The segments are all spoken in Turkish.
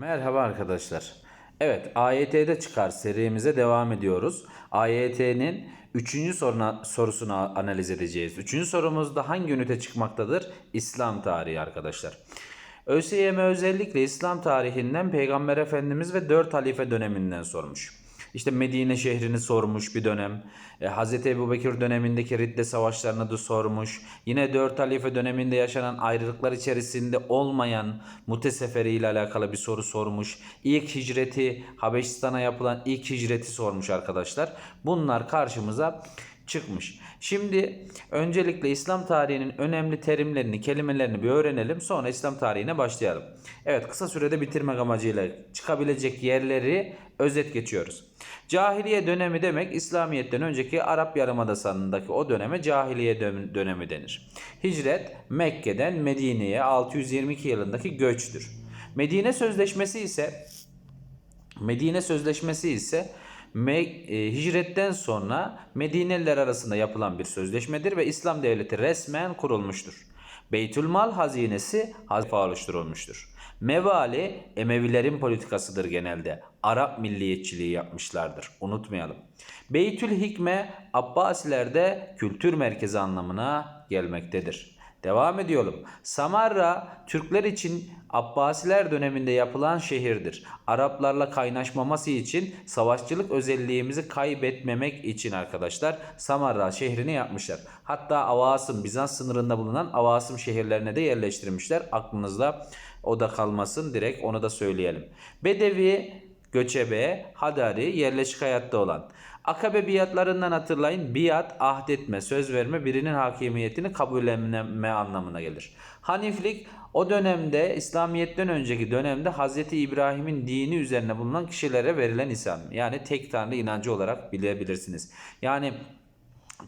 Merhaba arkadaşlar. Evet, AYT'de çıkar serimize devam ediyoruz. AYT'nin 3. soruna, sorusunu analiz edeceğiz. 3. sorumuzda hangi ünite çıkmaktadır? İslam tarihi arkadaşlar. ÖSYM özellikle İslam tarihinden Peygamber Efendimiz ve 4 halife döneminden sormuş. İşte Medine şehrini sormuş bir dönem. E, Hz. Ebu Bekir dönemindeki Ridde savaşlarını da sormuş. Yine 4 halife döneminde yaşanan ayrılıklar içerisinde olmayan Mute Seferi ile alakalı bir soru sormuş. İlk hicreti, Habeşistan'a yapılan ilk hicreti sormuş arkadaşlar. Bunlar karşımıza çıkmış. Şimdi öncelikle İslam tarihinin önemli terimlerini, kelimelerini bir öğrenelim. Sonra İslam tarihine başlayalım. Evet kısa sürede bitirmek amacıyla çıkabilecek yerleri özet geçiyoruz. Cahiliye dönemi demek İslamiyet'ten önceki Arap Yarımadası'ndaki o döneme cahiliye dön- dönemi denir. Hicret Mekke'den Medine'ye 622 yılındaki göçtür. Medine Sözleşmesi ise Medine Sözleşmesi ise e, hicretten sonra Medineliler arasında yapılan bir sözleşmedir ve İslam devleti resmen kurulmuştur. Beytülmal hazinesi hazife oluşturulmuştur. Mevali Emevilerin politikasıdır genelde. Arap milliyetçiliği yapmışlardır. Unutmayalım. Beytül Hikme Abbasilerde kültür merkezi anlamına gelmektedir. Devam ediyorum. Samarra Türkler için Abbasiler döneminde yapılan şehirdir. Araplarla kaynaşmaması için savaşçılık özelliğimizi kaybetmemek için arkadaşlar Samarra şehrini yapmışlar. Hatta Avasım Bizans sınırında bulunan Avasım şehirlerine de yerleştirmişler. Aklınızda o da kalmasın direkt onu da söyleyelim. Bedevi göçebe, hadari, yerleşik hayatta olan. Akabe biatlarından hatırlayın. Biat, ahdetme, söz verme, birinin hakimiyetini kabullenme anlamına gelir. Haniflik o dönemde İslamiyet'ten önceki dönemde Hz. İbrahim'in dini üzerine bulunan kişilere verilen isim. Yani tek tanrı inancı olarak bilebilirsiniz. Yani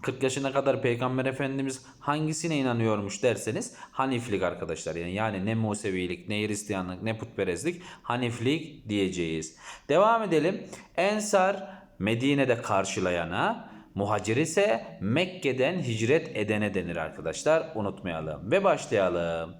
40 yaşına kadar Peygamber Efendimiz hangisine inanıyormuş derseniz Haniflik arkadaşlar. Yani, yani ne Musevilik, ne Hristiyanlık, ne putperestlik Haniflik diyeceğiz. Devam edelim. Ensar Medine'de karşılayana, muhacir ise Mekke'den hicret edene denir arkadaşlar. Unutmayalım ve başlayalım.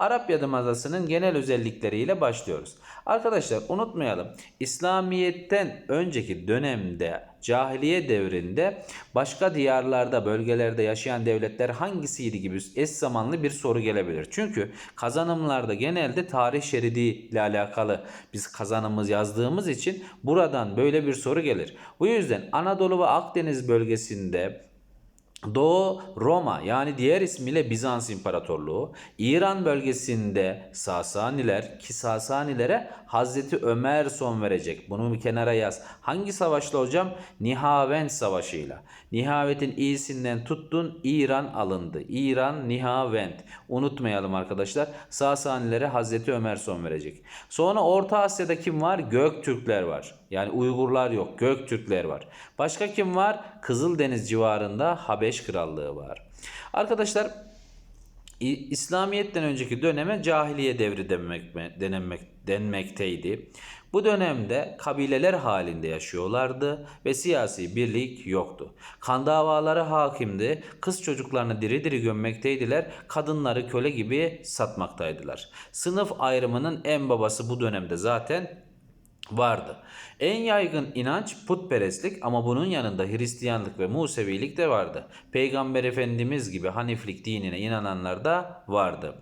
Arap Yarımadası'nın genel özellikleriyle başlıyoruz. Arkadaşlar unutmayalım. İslamiyet'ten önceki dönemde cahiliye devrinde başka diyarlarda, bölgelerde yaşayan devletler hangisiydi gibi eş zamanlı bir soru gelebilir. Çünkü kazanımlarda genelde tarih şeridi ile alakalı biz kazanımız yazdığımız için buradan böyle bir soru gelir. Bu yüzden Anadolu ve Akdeniz bölgesinde Doğu Roma yani diğer ismiyle Bizans İmparatorluğu, İran bölgesinde Sasaniler ki Sasanilere Hazreti Ömer son verecek. Bunu bir kenara yaz. Hangi savaşla hocam? Nihavend Savaşı'yla. Nihavet'in iyisinden tuttun İran alındı. İran Nihavend. Unutmayalım arkadaşlar. Sasanilere Hazreti Ömer son verecek. Sonra Orta Asya'da kim var? Göktürkler var. Yani Uygurlar yok. Göktürkler var. Başka kim var? Kızıldeniz civarında Habeş Krallığı var. Arkadaşlar İslamiyet'ten önceki döneme cahiliye devri denmek, denenmek, denmekteydi. Bu dönemde kabileler halinde yaşıyorlardı ve siyasi birlik yoktu. Kan davaları hakimdi, kız çocuklarını diri diri gömmekteydiler, kadınları köle gibi satmaktaydılar. Sınıf ayrımının en babası bu dönemde zaten vardı. En yaygın inanç putperestlik ama bunun yanında Hristiyanlık ve Musevilik de vardı. Peygamber Efendimiz gibi Haniflik dinine inananlar da vardı.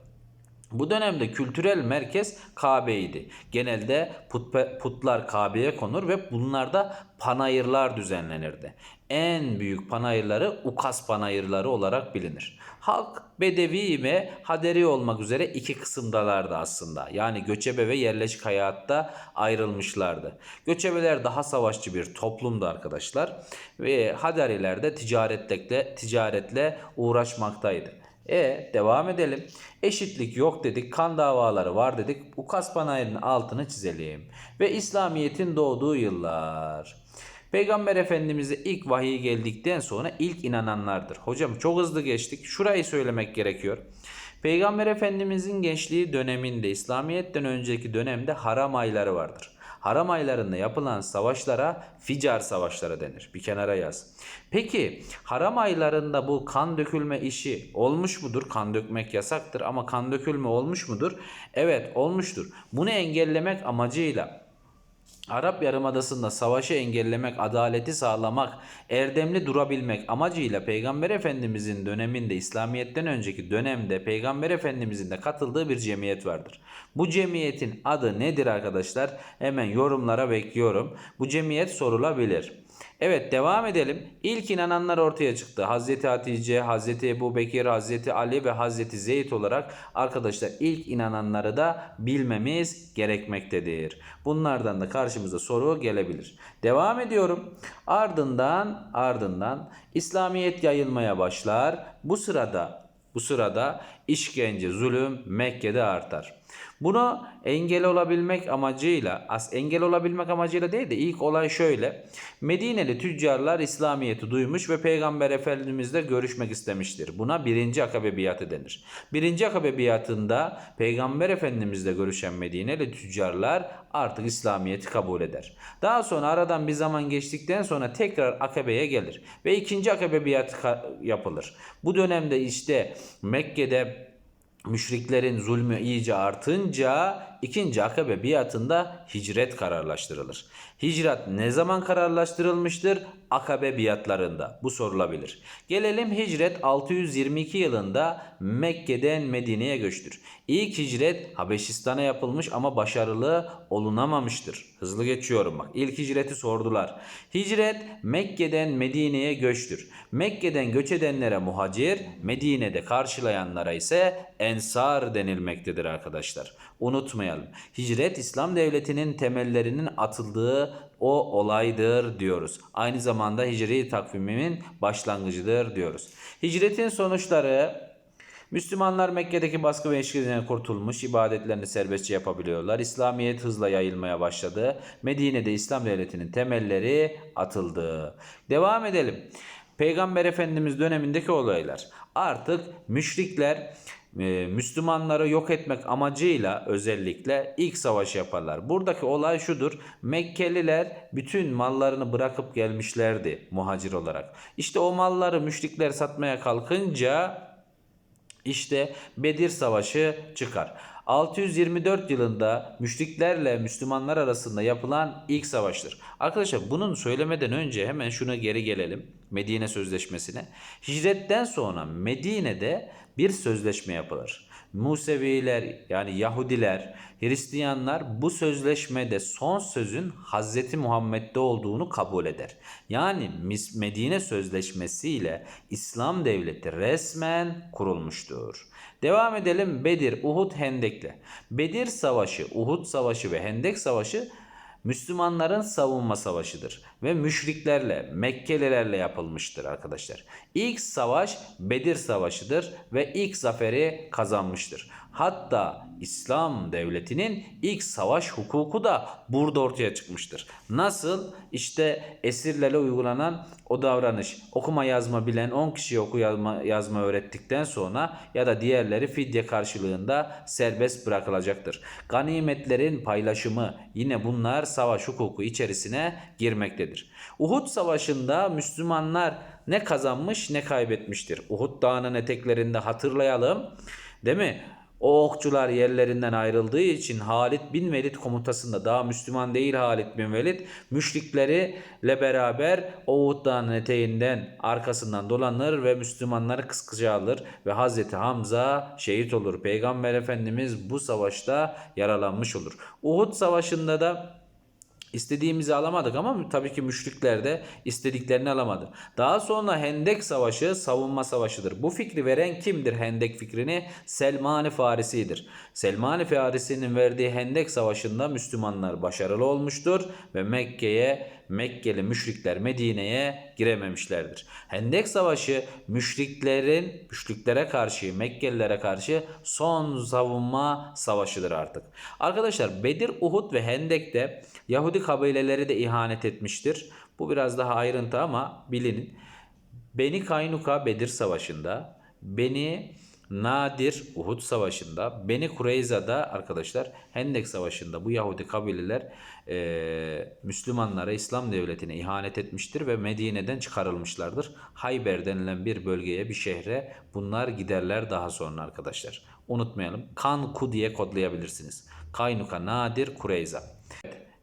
Bu dönemde kültürel merkez Kabe'ydi. Genelde put, putlar Kabe'ye konur ve bunlarda panayırlar düzenlenirdi. En büyük panayırları Ukas panayırları olarak bilinir. Halk Bedevi ve Haderi olmak üzere iki kısımdalardı aslında. Yani göçebe ve yerleşik hayatta ayrılmışlardı. Göçebeler daha savaşçı bir toplumdu arkadaşlar. Ve Haderiler de ticaretle, ticaretle uğraşmaktaydı. E devam edelim. Eşitlik yok dedik, kan davaları var dedik. Ukas panayırının altını çizelim. Ve İslamiyet'in doğduğu yıllar. Peygamber Efendimiz'e ilk vahiy geldikten sonra ilk inananlardır. Hocam çok hızlı geçtik. Şurayı söylemek gerekiyor. Peygamber Efendimiz'in gençliği döneminde İslamiyet'ten önceki dönemde haram ayları vardır. Haram aylarında yapılan savaşlara ficar savaşları denir. Bir kenara yaz. Peki haram aylarında bu kan dökülme işi olmuş mudur? Kan dökmek yasaktır ama kan dökülme olmuş mudur? Evet olmuştur. Bunu engellemek amacıyla Arap Yarımadası'nda savaşı engellemek, adaleti sağlamak, erdemli durabilmek amacıyla Peygamber Efendimizin döneminde, İslamiyet'ten önceki dönemde Peygamber Efendimizin de katıldığı bir cemiyet vardır. Bu cemiyetin adı nedir arkadaşlar? Hemen yorumlara bekliyorum. Bu cemiyet sorulabilir. Evet devam edelim. İlk inananlar ortaya çıktı. Hazreti Hatice, Hazreti Ebu Bekir, Hazreti Ali ve Hazreti Zeyd olarak arkadaşlar ilk inananları da bilmemiz gerekmektedir. Bunlardan da karşımıza soru gelebilir. Devam ediyorum. Ardından ardından İslamiyet yayılmaya başlar. Bu sırada bu sırada işkence, zulüm Mekke'de artar. Bunu engel olabilmek amacıyla, as engel olabilmek amacıyla değil de ilk olay şöyle. Medineli tüccarlar İslamiyet'i duymuş ve Peygamber Efendimizle görüşmek istemiştir. Buna birinci akabe biatı denir. Birinci akabe biatında Peygamber Efendimizle görüşen Medineli tüccarlar artık İslamiyet'i kabul eder. Daha sonra aradan bir zaman geçtikten sonra tekrar akabeye gelir ve ikinci akabe biatı yapılır. Bu dönemde işte Mekke'de müşriklerin zulmü iyice artınca ikinci akabe biatında hicret kararlaştırılır. Hicret ne zaman kararlaştırılmıştır? Akabe biatlarında. Bu sorulabilir. Gelelim hicret 622 yılında Mekke'den Medine'ye göçtür. İlk hicret Habeşistan'a yapılmış ama başarılı olunamamıştır. Hızlı geçiyorum bak. İlk hicreti sordular. Hicret Mekke'den Medine'ye göçtür. Mekke'den göç edenlere muhacir, Medine'de karşılayanlara ise ensar denilmektedir arkadaşlar. Unutmayalım. Hicret İslam devletinin temellerinin atıldığı o olaydır diyoruz. Aynı zamanda hicri takvimimin başlangıcıdır diyoruz. Hicretin sonuçları Müslümanlar Mekke'deki baskı ve işgalinden kurtulmuş, ibadetlerini serbestçe yapabiliyorlar. İslamiyet hızla yayılmaya başladı. Medine'de İslam devletinin temelleri atıldı. Devam edelim. Peygamber Efendimiz dönemindeki olaylar. Artık müşrikler Müslümanları yok etmek amacıyla özellikle ilk savaş yaparlar. Buradaki olay şudur. Mekkeliler bütün mallarını bırakıp gelmişlerdi muhacir olarak. İşte o malları müşrikler satmaya kalkınca işte Bedir Savaşı çıkar. 624 yılında müşriklerle Müslümanlar arasında yapılan ilk savaştır. Arkadaşlar bunun söylemeden önce hemen şuna geri gelelim. Medine Sözleşmesi'ne. Hicretten sonra Medine'de bir sözleşme yapılır. Museviler yani Yahudiler, Hristiyanlar bu sözleşmede son sözün Hz. Muhammed'de olduğunu kabul eder. Yani Medine Sözleşmesi ile İslam Devleti resmen kurulmuştur. Devam edelim Bedir, Uhud, Hendek'le. Bedir Savaşı, Uhud Savaşı ve Hendek Savaşı Müslümanların savunma savaşıdır ve müşriklerle, Mekkelilerle yapılmıştır arkadaşlar. İlk savaş Bedir Savaşı'dır ve ilk zaferi kazanmıştır. Hatta İslam devletinin ilk savaş hukuku da burada ortaya çıkmıştır. Nasıl? İşte esirlere uygulanan o davranış. Okuma yazma bilen 10 kişiye oku yazma, yazma öğrettikten sonra ya da diğerleri fidye karşılığında serbest bırakılacaktır. Ganimetlerin paylaşımı yine bunlar savaş hukuku içerisine girmektedir. Uhud Savaşı'nda Müslümanlar ne kazanmış ne kaybetmiştir. Uhud Dağı'nın eteklerinde hatırlayalım. Değil mi? O okçular yerlerinden ayrıldığı için Halid bin Velid komutasında daha Müslüman değil Halid bin Velid müşrikleriyle beraber o Uhud Dağı'nın eteğinden arkasından dolanır ve Müslümanları kıskıca alır ve Hazreti Hamza şehit olur. Peygamber Efendimiz bu savaşta yaralanmış olur. Uhud Savaşı'nda da İstediğimizi alamadık ama tabii ki müşrikler de istediklerini alamadı. Daha sonra Hendek Savaşı savunma savaşıdır. Bu fikri veren kimdir Hendek fikrini? Selman-ı Farisi'dir. Selman-ı Farisi'nin verdiği Hendek Savaşı'nda Müslümanlar başarılı olmuştur ve Mekke'ye Mekkeli müşrikler Medine'ye girememişlerdir. Hendek Savaşı müşriklerin müşriklere karşı, Mekkelilere karşı son savunma savaşıdır artık. Arkadaşlar Bedir, Uhud ve Hendek'te Yahudi kabileleri de ihanet etmiştir. Bu biraz daha ayrıntı ama bilinin. Beni Kaynuka Bedir Savaşı'nda, Beni Nadir Uhud Savaşı'nda, Beni Kureyza'da arkadaşlar Hendek Savaşı'nda bu Yahudi kabileler eee, Müslümanlara, İslam devletine ihanet etmiştir ve Medine'den çıkarılmışlardır. Hayber denilen bir bölgeye, bir şehre bunlar giderler daha sonra arkadaşlar. Unutmayalım. Kanku diye kodlayabilirsiniz. Kaynuka, Nadir, Kureyza.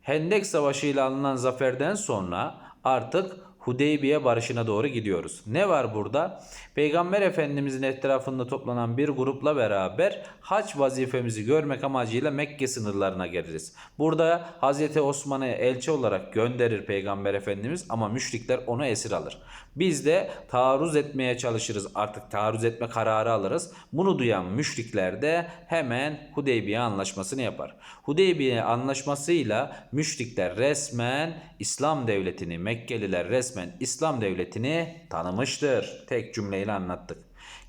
Hendek Savaşı ile alınan zaferden sonra artık Hudeybiye barışına doğru gidiyoruz. Ne var burada? Peygamber Efendimizin etrafında toplanan bir grupla beraber hac vazifemizi görmek amacıyla Mekke sınırlarına geliriz. Burada Hazreti Osman'ı elçi olarak gönderir Peygamber Efendimiz ama müşrikler onu esir alır. Biz de taarruz etmeye çalışırız. Artık taarruz etme kararı alırız. Bunu duyan müşrikler de hemen Hudeybiye anlaşmasını yapar. Hudeybiye anlaşmasıyla müşrikler resmen İslam devletini, Mekkeliler resmen İslam devletini tanımıştır. Tek cümleyle anlattık.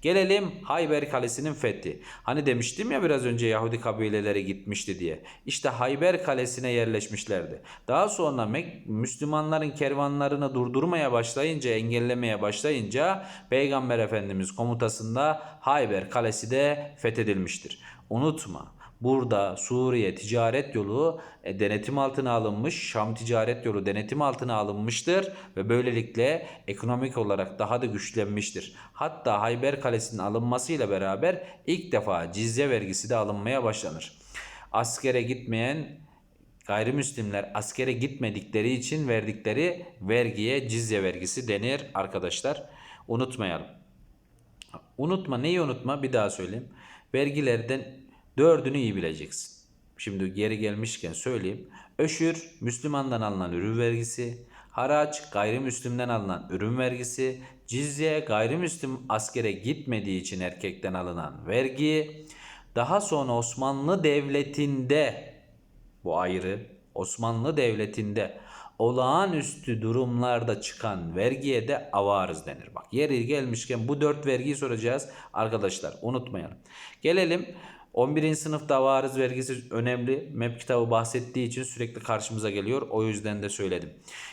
Gelelim Hayber Kalesi'nin fethi. Hani demiştim ya biraz önce Yahudi kabileleri gitmişti diye. İşte Hayber Kalesi'ne yerleşmişlerdi. Daha sonra Müslümanların kervanlarını durdurmaya başlayınca, engellemeye başlayınca Peygamber Efendimiz komutasında Hayber Kalesi de fethedilmiştir. Unutma. Burada Suriye ticaret yolu e, denetim altına alınmış, Şam ticaret yolu denetim altına alınmıştır ve böylelikle ekonomik olarak daha da güçlenmiştir. Hatta Hayber Kalesi'nin alınmasıyla beraber ilk defa cizye vergisi de alınmaya başlanır. Askere gitmeyen gayrimüslimler askere gitmedikleri için verdikleri vergiye cizye vergisi denir arkadaşlar. Unutmayalım. Unutma neyi unutma bir daha söyleyeyim. Vergilerden dördünü iyi bileceksin. Şimdi geri gelmişken söyleyeyim. Öşür Müslümandan alınan ürün vergisi, haraç gayrimüslimden alınan ürün vergisi, cizye gayrimüslim askere gitmediği için erkekten alınan vergi, daha sonra Osmanlı Devleti'nde bu ayrı Osmanlı Devleti'nde olağanüstü durumlarda çıkan vergiye de avarız denir. Bak yeri gelmişken bu dört vergiyi soracağız arkadaşlar unutmayalım. Gelelim 11. sınıfta avarız vergisi önemli. MEP kitabı bahsettiği için sürekli karşımıza geliyor. O yüzden de söyledim.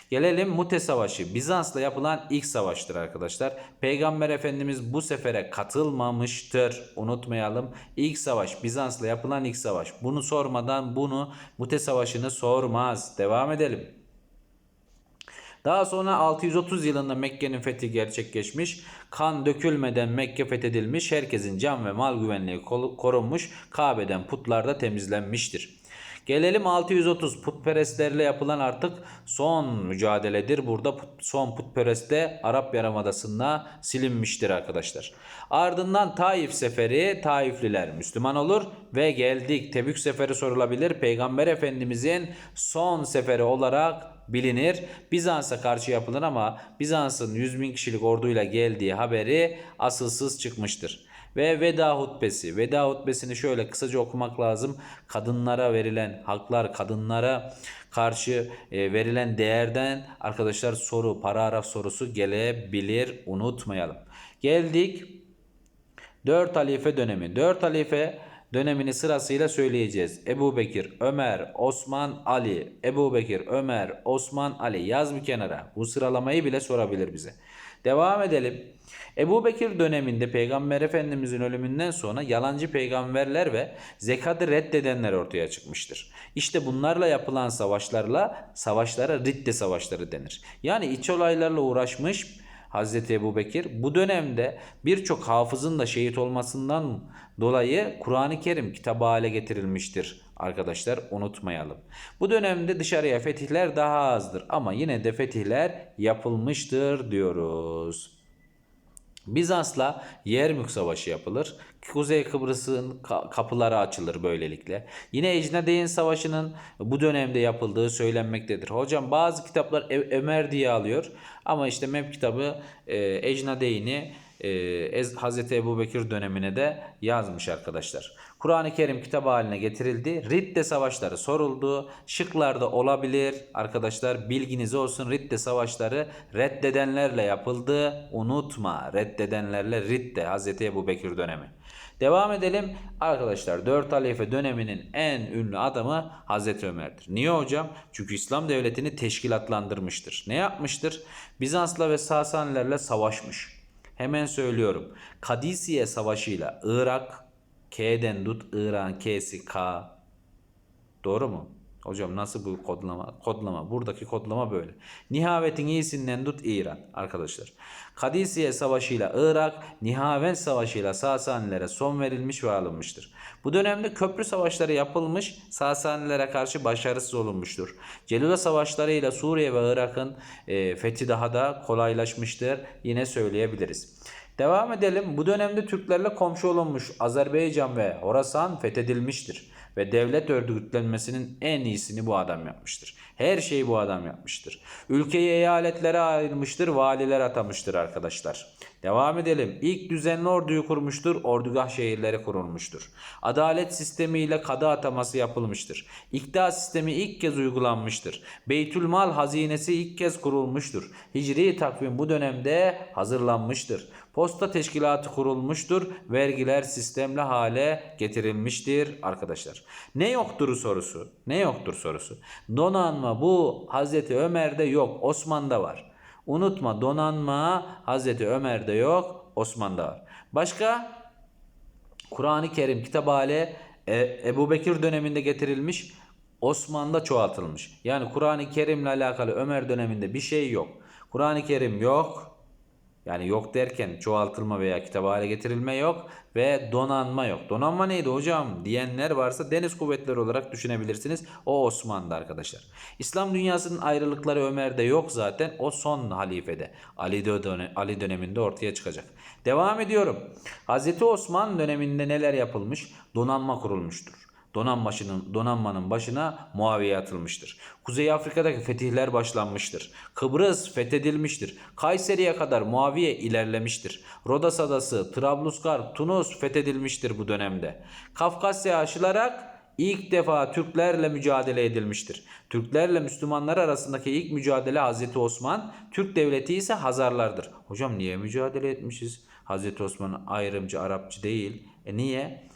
Gelelim Mute Savaşı. Bizans'la yapılan ilk savaştır arkadaşlar. Peygamber Efendimiz bu sefere katılmamıştır. Unutmayalım. İlk savaş Bizans'la yapılan ilk savaş. Bunu sormadan bunu Mute Savaşı'nı sormaz. Devam edelim. Daha sonra 630 yılında Mekke'nin fethi gerçekleşmiş. Kan dökülmeden Mekke fethedilmiş. Herkesin can ve mal güvenliği korunmuş. Kabe'den putlar da temizlenmiştir. Gelelim 630 putperestlerle yapılan artık son mücadeledir. Burada put- son putperest de Arap Yarımadası'nda silinmiştir arkadaşlar. Ardından Taif seferi Taifliler Müslüman olur ve geldik Tebük seferi sorulabilir. Peygamber Efendimizin son seferi olarak bilinir. Bizans'a karşı yapılır ama Bizans'ın 100 bin kişilik orduyla geldiği haberi asılsız çıkmıştır. Ve veda hutbesi. Veda hutbesini şöyle kısaca okumak lazım. Kadınlara verilen haklar, kadınlara karşı e, verilen değerden arkadaşlar soru, paragraf sorusu gelebilir. Unutmayalım. Geldik 4 halife dönemi. 4 halife dönemini sırasıyla söyleyeceğiz. Ebu Bekir, Ömer, Osman, Ali. Ebu Bekir, Ömer, Osman, Ali. Yaz bir kenara. Bu sıralamayı bile sorabilir bize. Devam edelim. Ebu Bekir döneminde Peygamber Efendimizin ölümünden sonra yalancı peygamberler ve zekatı reddedenler ortaya çıkmıştır. İşte bunlarla yapılan savaşlarla savaşlara ridde savaşları denir. Yani iç olaylarla uğraşmış Hazreti Ebu Bekir bu dönemde birçok hafızın da şehit olmasından dolayı Kur'an-ı Kerim kitabı hale getirilmiştir. Arkadaşlar unutmayalım. Bu dönemde dışarıya fetihler daha azdır ama yine de fetihler yapılmıştır diyoruz. Bizans'la Yermük Savaşı yapılır. Kuzey Kıbrıs'ın ka- kapıları açılır böylelikle. Yine Ecnadeyn Savaşı'nın bu dönemde yapıldığı söylenmektedir. Hocam bazı kitaplar Ömer diye alıyor ama işte MEP kitabı e, Ecnadeyn'i e, Hazreti Ebu Bekir dönemine de yazmış arkadaşlar. Kur'an-ı Kerim kitabı haline getirildi. Ridde savaşları soruldu. Şıklarda olabilir. Arkadaşlar bilginiz olsun. Ridde savaşları reddedenlerle yapıldı. Unutma reddedenlerle Ridde Hazreti Ebu Bekir dönemi. Devam edelim. Arkadaşlar 4 halife döneminin en ünlü adamı Hazreti Ömer'dir. Niye hocam? Çünkü İslam devletini teşkilatlandırmıştır. Ne yapmıştır? Bizans'la ve Sasanilerle savaşmış. Hemen söylüyorum. Kadisiye Savaşı'yla Irak, K'den tut Irak'ın K'si K. Doğru mu? Hocam nasıl bu kodlama? Kodlama. Buradaki kodlama böyle. Nihavet'in iyisinden tut İran arkadaşlar. Kadisiye Savaşı'yla Irak, Nihavent Savaşı'yla Sasanilere son verilmiş ve alınmıştır. Bu dönemde köprü savaşları yapılmış, Sasanilere karşı başarısız olunmuştur. Celula Savaşları'yla Suriye ve Irak'ın e, fethi daha da kolaylaşmıştır. Yine söyleyebiliriz. Devam edelim. Bu dönemde Türklerle komşu olunmuş Azerbaycan ve Horasan fethedilmiştir. Ve devlet örgütlenmesinin en iyisini bu adam yapmıştır. Her şeyi bu adam yapmıştır. Ülkeyi eyaletlere ayırmıştır, valiler atamıştır arkadaşlar. Devam edelim. İlk düzenli orduyu kurmuştur, ordugah şehirleri kurulmuştur. Adalet sistemiyle kadı ataması yapılmıştır. İktidar sistemi ilk kez uygulanmıştır. Beytülmal hazinesi ilk kez kurulmuştur. Hicri takvim bu dönemde hazırlanmıştır. Posta teşkilatı kurulmuştur. Vergiler sistemli hale getirilmiştir arkadaşlar. Ne yoktur sorusu? Ne yoktur sorusu? Donanma bu Hazreti Ömer'de yok. Osman'da var. Unutma donanma Hazreti Ömer'de yok. Osman'da var. Başka? Kur'an-ı Kerim kitap hale Ebu Bekir döneminde getirilmiş. Osman'da çoğaltılmış. Yani Kur'an-ı Kerim'le alakalı Ömer döneminde bir şey yok. Kur'an-ı Kerim yok. Yani yok derken çoğaltılma veya kitap hale getirilme yok ve donanma yok. Donanma neydi hocam diyenler varsa deniz kuvvetleri olarak düşünebilirsiniz. O Osmanlı arkadaşlar. İslam dünyasının ayrılıkları Ömer'de yok zaten. O son halifede. Ali, dönem, Ali döneminde ortaya çıkacak. Devam ediyorum. Hazreti Osman döneminde neler yapılmış? Donanma kurulmuştur. Donanmasının, donanmanın başına Muaviye atılmıştır. Kuzey Afrika'daki fetihler başlanmıştır. Kıbrıs fethedilmiştir. Kayseri'ye kadar Muaviye ilerlemiştir. Rodas Adası, Trablusgar, Tunus fethedilmiştir bu dönemde. Kafkasya aşılarak ilk defa Türklerle mücadele edilmiştir. Türklerle Müslümanlar arasındaki ilk mücadele Hazreti Osman, Türk devleti ise Hazarlardır. Hocam niye mücadele etmişiz? Hazreti Osman ayrımcı, Arapçı değil. E niye?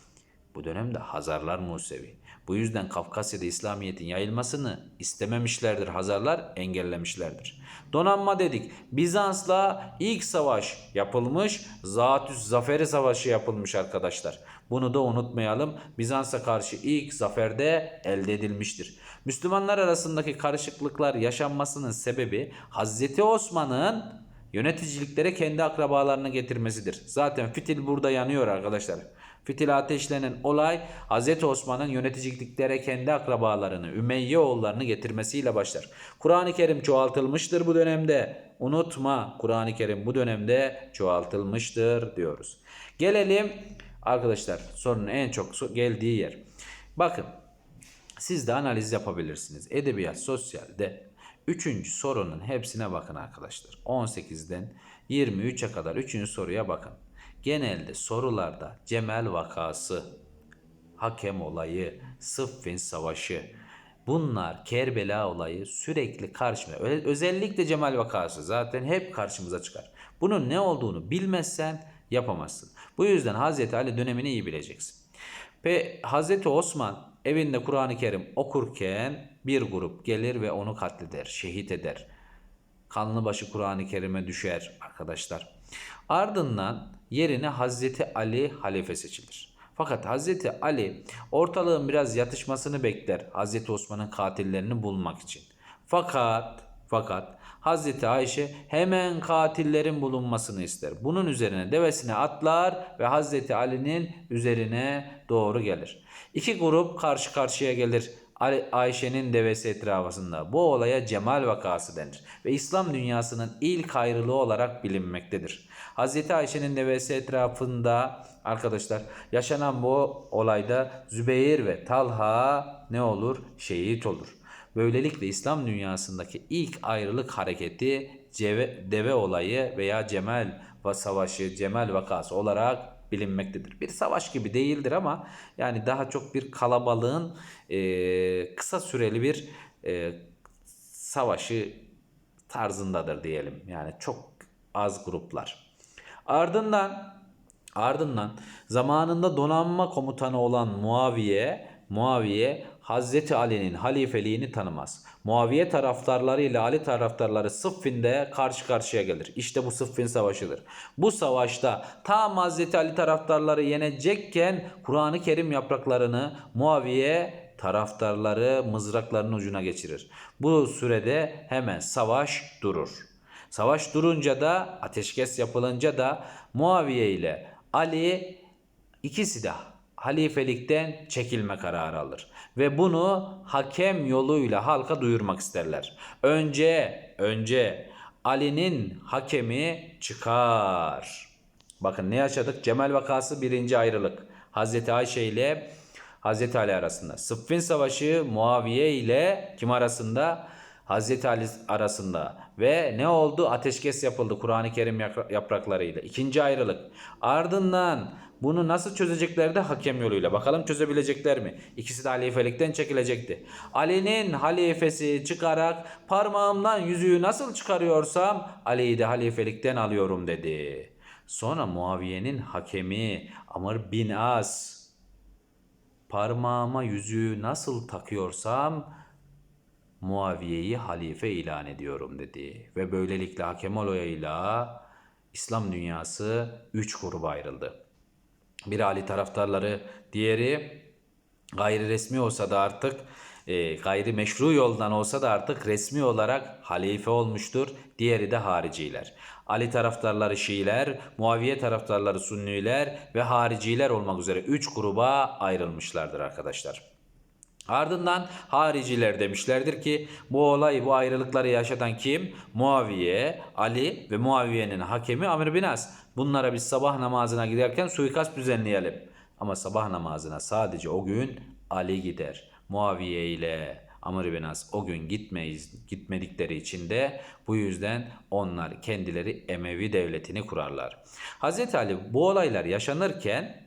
Bu dönemde Hazarlar Musevi. Bu yüzden Kafkasya'da İslamiyet'in yayılmasını istememişlerdir. Hazarlar engellemişlerdir. Donanma dedik. Bizans'la ilk savaş yapılmış. Zatüs Zaferi Savaşı yapılmış arkadaşlar. Bunu da unutmayalım. Bizans'a karşı ilk zaferde elde edilmiştir. Müslümanlar arasındaki karışıklıklar yaşanmasının sebebi Hazreti Osman'ın yöneticiliklere kendi akrabalarını getirmesidir. Zaten fitil burada yanıyor arkadaşlar. Fitil ateşlenen olay Hz. Osman'ın yöneticiliklere kendi akrabalarını, Ümeyye oğullarını getirmesiyle başlar. Kur'an-ı Kerim çoğaltılmıştır bu dönemde. Unutma Kur'an-ı Kerim bu dönemde çoğaltılmıştır diyoruz. Gelelim arkadaşlar sorunun en çok geldiği yer. Bakın siz de analiz yapabilirsiniz. Edebiyat, sosyalde Üçüncü sorunun hepsine bakın arkadaşlar. 18'den 23'e kadar üçüncü soruya bakın. Genelde sorularda Cemel vakası, hakem olayı, Sıffin savaşı, bunlar Kerbela olayı sürekli karşımıza. Özellikle Cemal vakası zaten hep karşımıza çıkar. Bunun ne olduğunu bilmezsen yapamazsın. Bu yüzden Hazreti Ali dönemini iyi bileceksin. Ve Hazreti Osman evinde Kur'an-ı Kerim okurken bir grup gelir ve onu katleder, şehit eder. Kanlı başı Kur'an-ı Kerim'e düşer arkadaşlar. Ardından yerine Hazreti Ali halife seçilir. Fakat Hazreti Ali ortalığın biraz yatışmasını bekler Hazreti Osman'ın katillerini bulmak için. Fakat fakat Hazreti Ayşe hemen katillerin bulunmasını ister. Bunun üzerine devesine atlar ve Hazreti Ali'nin üzerine doğru gelir. İki grup karşı karşıya gelir. Ayşe'nin devesi etrafında. Bu olaya Cemal vakası denir ve İslam dünyasının ilk ayrılığı olarak bilinmektedir. Hazreti Ayşe'nin devesi etrafında arkadaşlar yaşanan bu olayda Zübeyir ve Talha ne olur? Şehit olur. Böylelikle İslam dünyasındaki ilk ayrılık hareketi deve olayı veya Cemal ve savaşı, Cemal vakası olarak bilinmektedir. Bir savaş gibi değildir ama yani daha çok bir kalabalığın e, kısa süreli bir e, savaşı tarzındadır diyelim. Yani çok az gruplar. Ardından ardından zamanında donanma komutanı olan Muaviye Muaviye Hazreti Ali'nin halifeliğini tanımaz. Muaviye taraftarları ile Ali taraftarları Sıffin'de karşı karşıya gelir. İşte bu Sıffin Savaşı'dır. Bu savaşta tam Hazreti Ali taraftarları yenecekken Kur'an-ı Kerim yapraklarını Muaviye taraftarları mızraklarının ucuna geçirir. Bu sürede hemen savaş durur. Savaş durunca da ateşkes yapılınca da Muaviye ile Ali ikisi de halifelikten çekilme kararı alır. Ve bunu hakem yoluyla halka duyurmak isterler. Önce, önce Ali'nin hakemi çıkar. Bakın ne yaşadık? Cemal vakası birinci ayrılık. Hazreti Ayşe ile Hazreti Ali arasında. Sıffin Savaşı Muaviye ile kim arasında? Hazreti Ali arasında. Ve ne oldu? Ateşkes yapıldı Kur'an-ı Kerim yapra- yapraklarıyla. İkinci ayrılık. Ardından bunu nasıl çözecekler de hakem yoluyla. Bakalım çözebilecekler mi? İkisi de halifelikten çekilecekti. Ali'nin halifesi çıkarak parmağımdan yüzüğü nasıl çıkarıyorsam Ali'yi de halifelikten alıyorum dedi. Sonra Muaviye'nin hakemi Amr bin As parmağıma yüzüğü nasıl takıyorsam Muaviye'yi halife ilan ediyorum dedi. Ve böylelikle hakem olayıyla İslam dünyası üç gruba ayrıldı. Biri Ali taraftarları, diğeri gayri resmi olsa da artık e, gayri meşru yoldan olsa da artık resmi olarak halife olmuştur. Diğeri de hariciler. Ali taraftarları Şiiler, Muaviye taraftarları Sünniler ve hariciler olmak üzere 3 gruba ayrılmışlardır arkadaşlar. Ardından hariciler demişlerdir ki bu olayı bu ayrılıkları yaşatan kim? Muaviye, Ali ve Muaviye'nin hakemi Amr bin As. Bunlara biz sabah namazına giderken suikast düzenleyelim. Ama sabah namazına sadece o gün Ali gider. Muaviye ile Amr bin As o gün gitmeyiz, gitmedikleri için de bu yüzden onlar kendileri Emevi devletini kurarlar. Hazreti Ali bu olaylar yaşanırken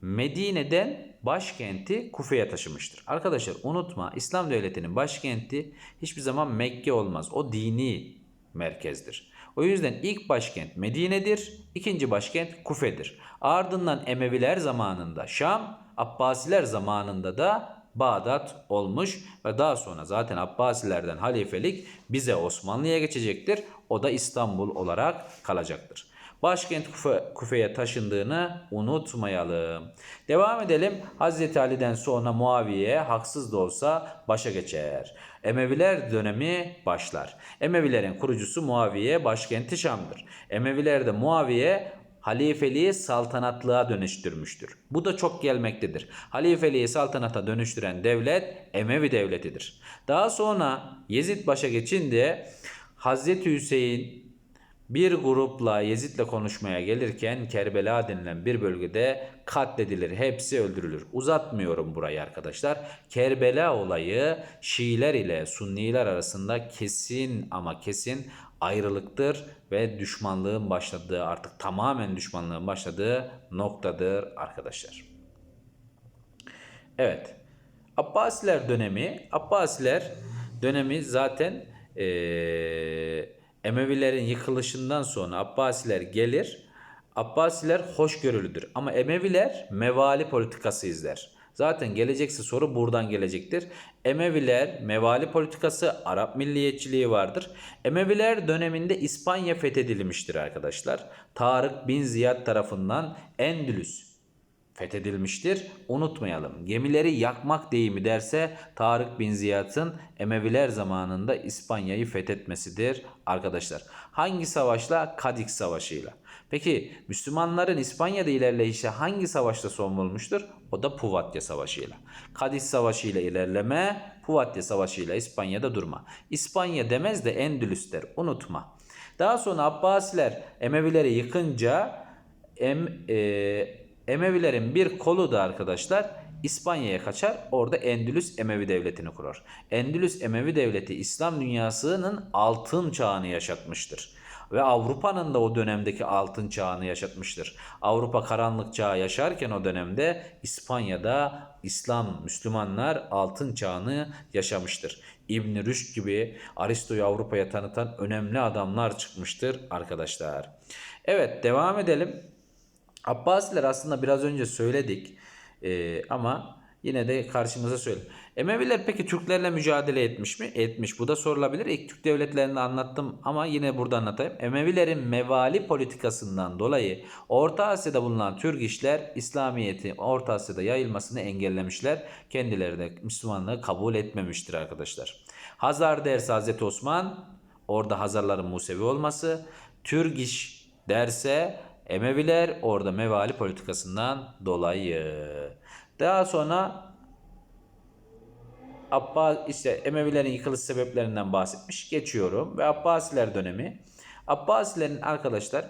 Medine'den başkenti Kufe'ye taşımıştır. Arkadaşlar unutma İslam devletinin başkenti hiçbir zaman Mekke olmaz. O dini merkezdir. O yüzden ilk başkent Medine'dir, ikinci başkent Kufe'dir. Ardından Emeviler zamanında Şam, Abbasiler zamanında da Bağdat olmuş ve daha sonra zaten Abbasilerden halifelik bize Osmanlı'ya geçecektir. O da İstanbul olarak kalacaktır. Başkent Kufe, Kufe'ye taşındığını unutmayalım. Devam edelim. Hazreti Ali'den sonra Muaviye haksız da olsa başa geçer. Emeviler dönemi başlar. Emevilerin kurucusu Muaviye başkenti Şam'dır. Emevilerde Muaviye halifeliği saltanatlığa dönüştürmüştür. Bu da çok gelmektedir. Halifeliği saltanata dönüştüren devlet Emevi devletidir. Daha sonra Yezid başa geçince Hazreti Hüseyin bir grupla Yezid'le konuşmaya gelirken Kerbela denilen bir bölgede katledilir. Hepsi öldürülür. Uzatmıyorum burayı arkadaşlar. Kerbela olayı Şiiler ile Sunniler arasında kesin ama kesin ayrılıktır ve düşmanlığın başladığı artık tamamen düşmanlığın başladığı noktadır arkadaşlar. Evet. Abbasiler dönemi, Abbasiler dönemi zaten eee Emevilerin yıkılışından sonra Abbasiler gelir. Abbasiler hoşgörülüdür ama Emeviler mevali politikası izler. Zaten gelecekse soru buradan gelecektir. Emeviler mevali politikası Arap milliyetçiliği vardır. Emeviler döneminde İspanya fethedilmiştir arkadaşlar. Tarık bin Ziyad tarafından Endülüs fethedilmiştir. Unutmayalım. Gemileri yakmak deyimi derse Tarık bin Ziyad'ın Emeviler zamanında İspanya'yı fethetmesidir arkadaşlar. Hangi savaşla? Kadik Savaşı'yla. Peki Müslümanların İspanya'da ilerleyişi hangi savaşta son bulmuştur? O da Puvatya Savaşı'yla. Kadik Savaşı'yla ilerleme, Puvatya Savaşı'yla İspanya'da durma. İspanya demez de Endülüs der. Unutma. Daha sonra Abbasiler Emevileri yıkınca em, e, Emevilerin bir kolu da arkadaşlar İspanya'ya kaçar. Orada Endülüs Emevi Devleti'ni kurar. Endülüs Emevi Devleti İslam dünyasının altın çağını yaşatmıştır. Ve Avrupa'nın da o dönemdeki altın çağını yaşatmıştır. Avrupa karanlık çağı yaşarken o dönemde İspanya'da İslam, Müslümanlar altın çağını yaşamıştır. İbn Rüşd gibi Aristo'yu Avrupa'ya tanıtan önemli adamlar çıkmıştır arkadaşlar. Evet devam edelim. Abbasiler aslında biraz önce söyledik Ee, ama Yine de karşımıza söyle. Emeviler peki Türklerle mücadele etmiş mi? Etmiş. Bu da sorulabilir. İlk Türk devletlerini anlattım ama yine burada anlatayım. Emevilerin mevali politikasından dolayı Orta Asya'da bulunan Türk işler İslamiyet'i Orta Asya'da yayılmasını engellemişler. Kendileri de Müslümanlığı kabul etmemiştir arkadaşlar. Hazar derse Hazreti Osman orada Hazarların Musevi olması. Türk iş derse Emeviler orada mevali politikasından dolayı. Daha sonra Abbas işte Emevilerin yıkılış sebeplerinden bahsetmiş. Geçiyorum ve Abbasiler dönemi. Abbasilerin arkadaşlar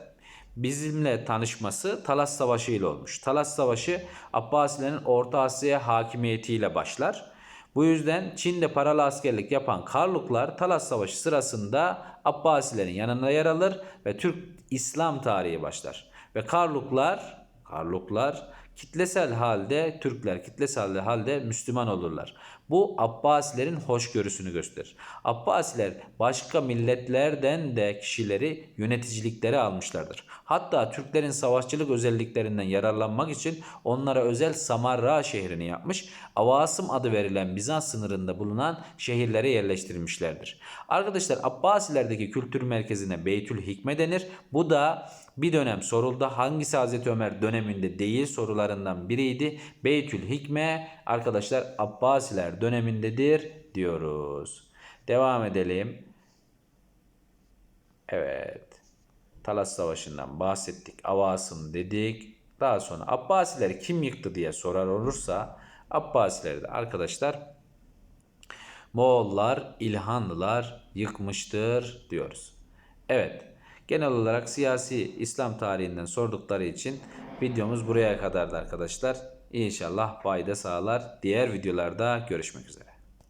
bizimle tanışması Talas Savaşı ile olmuş. Talas Savaşı Abbasilerin Orta Asya hakimiyetiyle başlar. Bu yüzden Çin'de paralı askerlik yapan Karluklar Talas Savaşı sırasında Abbasilerin yanında yer alır ve Türk İslam tarihi başlar. Ve Karluklar Karluklar kitlesel halde Türkler kitlesel halde Müslüman olurlar. Bu Abbasilerin hoşgörüsünü gösterir. Abbasiler başka milletlerden de kişileri yöneticilikleri almışlardır. Hatta Türklerin savaşçılık özelliklerinden yararlanmak için onlara özel Samarra şehrini yapmış, Avasım adı verilen Bizans sınırında bulunan şehirlere yerleştirmişlerdir. Arkadaşlar Abbasilerdeki kültür merkezine Beytül Hikme denir. Bu da bir dönem soruldu. Hangisi Hazreti Ömer döneminde değil sorularından biriydi. Beytül Hikme arkadaşlar Abbasiler dönemindedir diyoruz. Devam edelim. Evet. Talas Savaşı'ndan bahsettik. Avasım dedik. Daha sonra Abbasileri kim yıktı diye sorar olursa Abbasileri de arkadaşlar Moğollar, İlhanlılar yıkmıştır diyoruz. Evet. Genel olarak siyasi İslam tarihinden sordukları için videomuz buraya kadardı arkadaşlar. İnşallah fayda sağlar. Diğer videolarda görüşmek üzere.